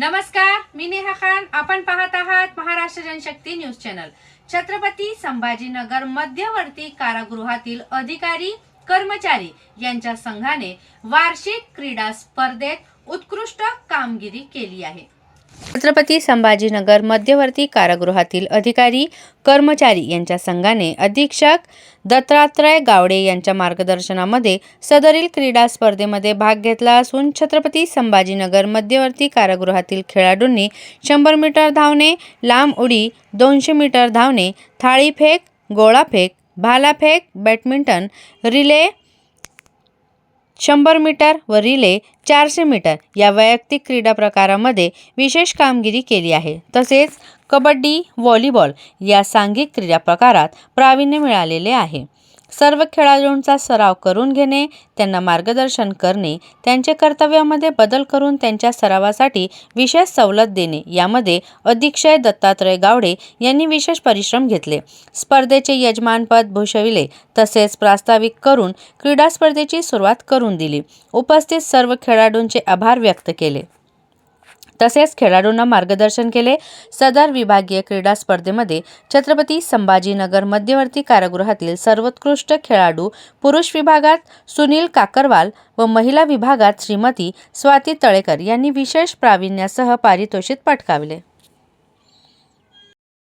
नमस्कार मी नेहा खान. आपण पाहत आहात महाराष्ट्र जनशक्ती न्यूज चॅनल. छत्रपती संभाजीनगर मध्यवर्ती कारागृहातील अधिकारी कर्मचारी यांच्या संघाने वार्षिक क्रीडा स्पर्धेत उत्कृष्ट कामगिरी केली आहे. छत्रपती संभाजीनगर मध्यवर्ती कारागृहातील अधिकारी कर्मचारी यांच्या संघाने अधीक्षक दत्तात्रय गावडे यांच्या मार्गदर्शनामध्ये सदरील क्रीडा स्पर्धेमध्ये भाग घेतला असून छत्रपती संभाजीनगर मध्यवर्ती कारागृहातील खेळाडूंनी शंभर मीटर धावणे लांब उडी दोनशे मीटर धावणे थाळीफेक गोळाफेक भालाफेक बॅडमिंटन रिले शंभर मीटर व रिले चारशे मीटर या वैयक्तिक क्रीडा प्रकारामध्ये विशेष कामगिरी केली आहे. तसेच कबड्डी व्हॉलीबॉल या सांघिक क्रीडा प्रकारात प्रावीण्य मिळालेले आहे. सर्व खेळाडूंचा सराव करून घेणे त्यांना मार्गदर्शन करणे त्यांचे कर्तव्यामध्ये बदल करून त्यांच्या सरावासाठी विशेष सवलत देणे यामध्ये अधीक्षय दत्तात्रय गावडे यांनी विशेष परिश्रम घेतले. स्पर्धेचे यजमानपद भूषविले तसेच प्रास्ताविक करून क्रीडा स्पर्धेची सुरुवात करून दिली. उपस्थित सर्व खेळाडूंचे आभार व्यक्त केले. तसेच खेळाडूंना मार्गदर्शन केले. सदर विभागीय क्रीडा स्पर्धेमध्ये छत्रपती संभाजीनगर मध्यवर्ती कारागृहातील सर्वोत्कृष्ट खेळाडू पुरुष विभागात सुनील काकरवाल व महिला विभागात श्रीमती स्वाती तळेकर यांनी विशेष प्रावीण्यासह पारितोषिक पटकावले.